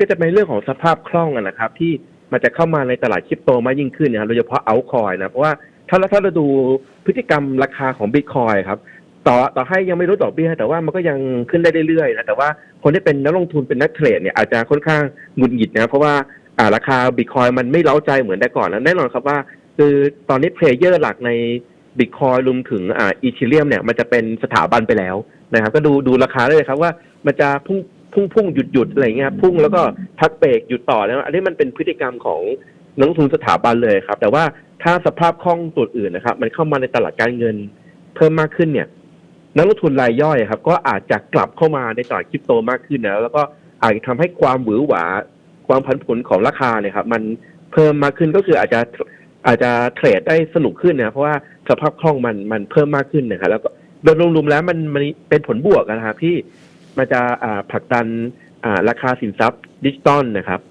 ก็จะเป็นเรื่องของสภาพคล่องนะครับ ที่มันจะเข้ามาในตลาดคริปโตมากยิ่งขึ้นนะครับโดยเฉพาะเอาคอยนะเพราะว่าถ้าเราถ้าเราดูพฤติกรรมราคาของบิตคอยครับต่อต่อให้ยังไม่ลดดอกเบี้ยแต่ว่ามันก็ยังขึ้นได้เรื่อยๆนะแต่ว่าคนที่เป็นนักลงทุนเป็นนักเทรดเนี่ยอาจจะค่อนข้างหงุดหงิดนะเพราะว่าอ่าราคาบิตคอยมันไม่เล้าใจเหมือนแต่ก่อนแล้วแน่นอนครับว่า คือตอนนี้เพลเยอร์หลักในบิตคอยรวมถึงอ่าอีเทเรียมเนี่ยมันจะเป็นสถาบันไปแล้วนะครับ ก็ดูดูราคาได้เลยครับว่ามันจะพุ่ง พุ่งพุ่งหยุดหยุดอะไรเงี้ยพุ่งแล้วก็พักเบรกหยุดต่อแล้วอันนี้มันเป็นพฤติกรรมของนักลงทุนสถาบันเลยครับ แต่ว่าถ้าสภาพคล่องตัวอื่นนะครับ มันเข้ามาในตลาดการเงินเพิ่มมากขึ้นเนี่ย นักลงทุนรายย่อยครับ ก็อาจจะกลับเข้ามาในตลาดคริปโตมากขึ้นนะแล้วก็อาจจะทำให้ความหวือหวา ความผันผวนของราคาเนี่ยครับ มันเพิ่มมากขึ้นก็คืออาจจะอาจจะเทรดได้สนุกขึ้นนะเพราะว่าสภาพคล่องมันมันเพิ่มมากขึ้นนะครับแล้วก็โดยรวมๆแล้วมันมันเป็นผลบวกนะครับที่ มันจะผลักดันราคาสินทรัพย์ดิจิตอลนะครับ